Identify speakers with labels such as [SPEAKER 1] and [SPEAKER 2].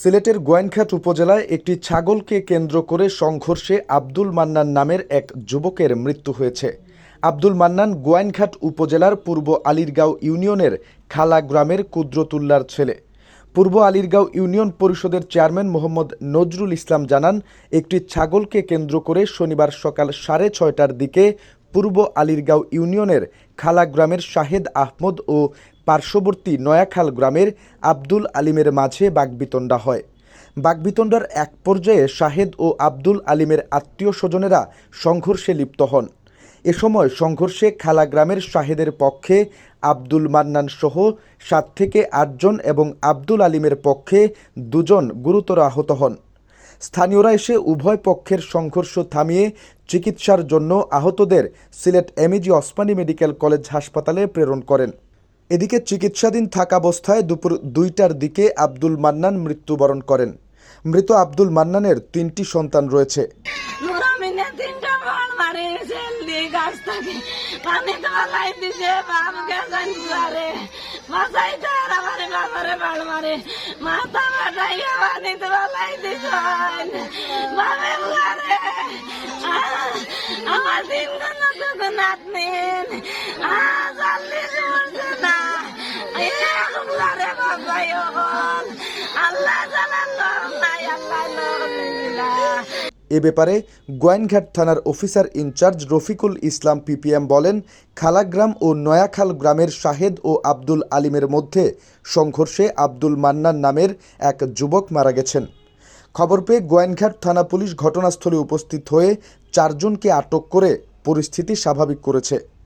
[SPEAKER 1] সিলেটের গোয়াইনঘাট উপজেলায় একটি ছাগলকে কেন্দ্র করে সংঘর্ষে আব্দুল মান্নান নামের এক যুবকের মৃত্যু হয়েছে। আব্দুল মান্নান গোয়াইনঘাট উপজেলার পূর্ব আলিরগাঁও ইউনিয়নের খালা গ্রামের কুদ্রতুল্লার ছেলে। পূর্ব আলিরগাঁও ইউনিয়ন পরিষদের চেয়ারম্যান মোহাম্মদ নজরুল ইসলাম জানান, একটি ছাগলকে কেন্দ্র করে শনিবার সকাল সাড়ে ছয়টার দিকে পূর্ব আলিরগাঁও ইউনিয়নের খালা গ্রামের শাহেদ আহমদ ও পার্শ্ববর্তী নয়াখাল গ্রামের আব্দুল আলিমের মাঝে বাগবিতণ্ডা হয়। বাগবিতণ্ডার এক পর্যায়ে শাহেদ ও আব্দুল আলিমের আত্মীয় স্বজনেরা সংঘর্ষে লিপ্ত হন। এ সময় সংঘর্ষে খালা গ্রামের শাহেদের পক্ষে আব্দুল মান্নান সহ সাত থেকে আটজন এবং আব্দুল আলিমের পক্ষে দুজন গুরুতর আহত হন। স্থানীয়রা এসে উভয় পক্ষের সংঘর্ষ থামিয়ে চিকিৎসার জন্য আহতদের Sylhet MAG Osmani medical college হাসপাতালে প্রেরণ করেন। এদিকে চিকিৎসাধীন থাকাবস্থায় দুপুর দুইটার দিকে আব্দুল মান্নান মৃত্যুবরণ করেন। মৃত আব্দুল মান্নানের তিনটি সন্তান রয়েছে।
[SPEAKER 2] থাকে। মাথায় তার আমারে দিন না। দুয়ারে বাবাই আল্লাহ জানাল নাই, আল্লাহ
[SPEAKER 1] এ ব্যাপারে গোয়াইনঘাট থানার officer in charge Rafiqul Islam PPM বলেন, খালাগ্রাম ও নয়াখাল গ্রামের শাহেদ ও আব্দুল আলিমের মধ্যে সংঘর্ষে আব্দুল মান্নান নামের এক যুবক মারা গেছেন। খবর পেয়ে গোয়াইনঘাট থানা পুলিশ ঘটনাস্থলে উপস্থিত হয়ে চারজনকে আটক করে পরিস্থিতি স্বাভাবিক করেছে।